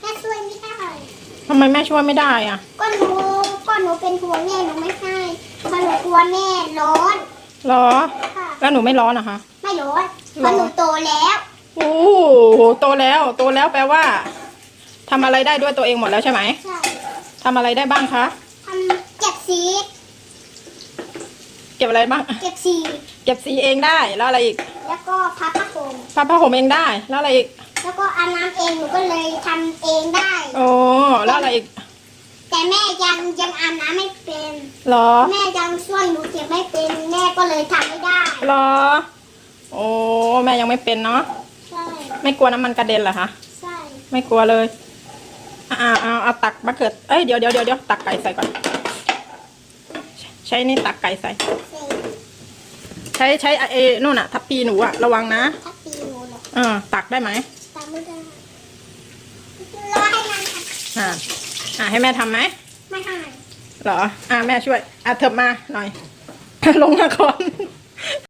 แม่ช่วยไม่ได้ทำไมแม่ช่วยไม่ได้อะ ก็หนูก็หนูเป็นห่วงแม่หนูไม่ให้เพราะหนูกลัวแม่ร้อนเหรอ ค่ะแล้วหนูไม่ร้อนเหรอคะ ไม่ร้อนเพราะหนูโตแล้วโอ้โหโตแล้วโตแล้วแปลว่าทำอะไรได้ด้วยตัวเองหมดแล้วใช่ไหมใช่ทำอะไรได้บ้างคะ ทำเก็บสีเก็บอะไรบ้าง เก็บสีเก็บสีเองได้ แล้วอะไรอีก แล้วก็พับผ้าห่มพับผ้าห่มเองได้ แล้วอะไรอีก แล้วก็อาบน้ำเองหนูก็เลยทำเองได้ โอ้แล้วอะไรอีกแต่แม่ยังยังอาบน้ำไม่เป็นเหรอแม่ยังช่วยหนูเก็บไม่เป็น แม่ก็เลยทำไม่ได้เหรอ โอ้แม่ยังไม่เป็นเนาะใช่ ไม่กลัวน้ำมันกระเด็นเหรอคะใช่ ไม่กลัวเลยอ่าเอาเอาตักมะเขือเอ้ยเดี๋ยวเดี๋ยวเดี๋ยวเดี๋ยวตักไก่ใส่ก่อน ใช้นี่ตักไก่ใส่เสร็จใช้ใช้ไอ้นู่นอะทัพพีหนูอะระวังนะ ถ้าตีหนูเหรอ เออตักได้ไหมทำ ไม่ได้รอให้มันทอ่าอ่าให้แม่ทำไหมำไม่ให้เหรอ อ่าแม่ช่วย อะเถิบมาหน่อย ลงมาก่อน